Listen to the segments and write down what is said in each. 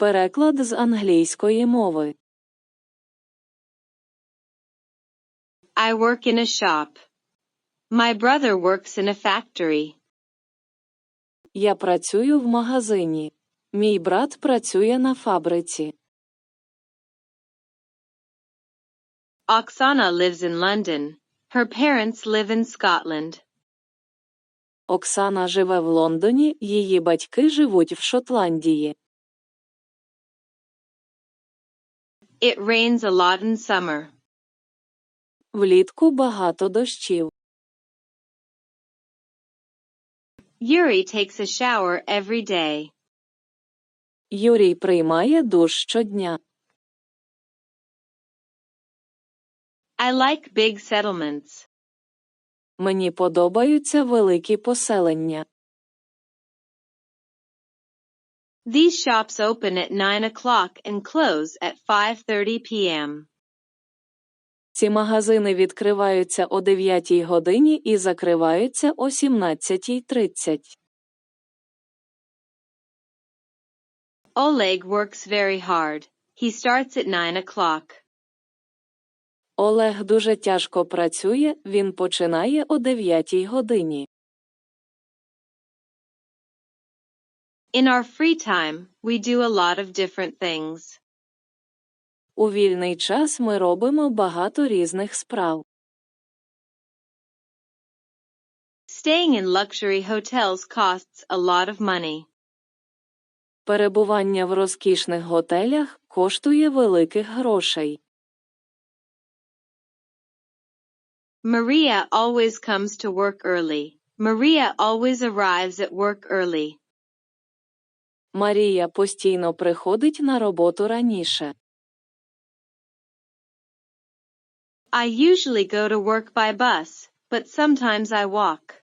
Переклад з англійської мови. I work in a shop. My brother works in a factory. Я працюю в магазині. Мій брат працює на фабриці. Oksana lives in London. Her parents live in Scotland. Оксана живе в Лондоні, її батьки живуть в Шотландії. It rains a lot in summer. Влітку багато дощів. Yuri takes a shower every day. Юрій приймає душ щодня. I like big settlements. Мені подобаються великі поселення. These shops open at 9 o'clock and close at 5:30 p.m. Ці магазини відкриваються о 9 годині і закриваються о 17.30. Oleg works very hard. He starts at 9 o'clock. Олег дуже тяжко працює, він починає о 9 годині. In our free time, we do a lot of different things. У вільний час ми робимо багато різних справ. Staying in luxury hotels costs a lot of money. Перебування в розкішних готелях коштує великих грошей. Maria always comes to work early. Maria always arrives at work early. Марія постійно приходить на роботу раніше. I usually go to work by bus, but sometimes I walk.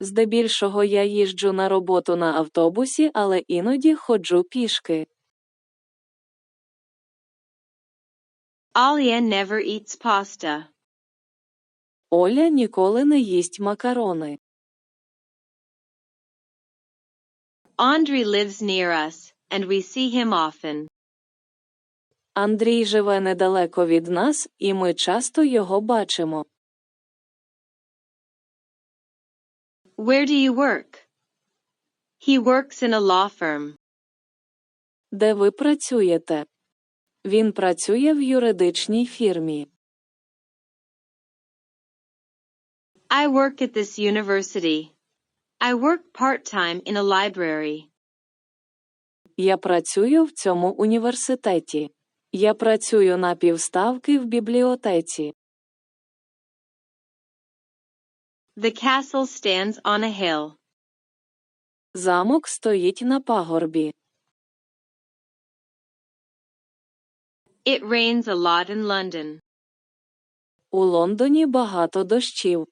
Здебільшого я їжджу на роботу на автобусі, але іноді ходжу пішки. Alia never eats pasta. Оля ніколи не їсть макарони. Andrei lives near us, and we see him often. Андрій живе недалеко від нас, і ми часто його бачимо. Where do you work? He works in a law firm. Де ви працюєте? Він працює в юридичній фірмі. I work at this university. I work part-time in a library. Я працюю в цьому університеті. Я працюю на півставки в бібліотеці. The castle stands on a hill. Замок стоїть на пагорбі. It rains a lot in London. У Лондоні багато дощів.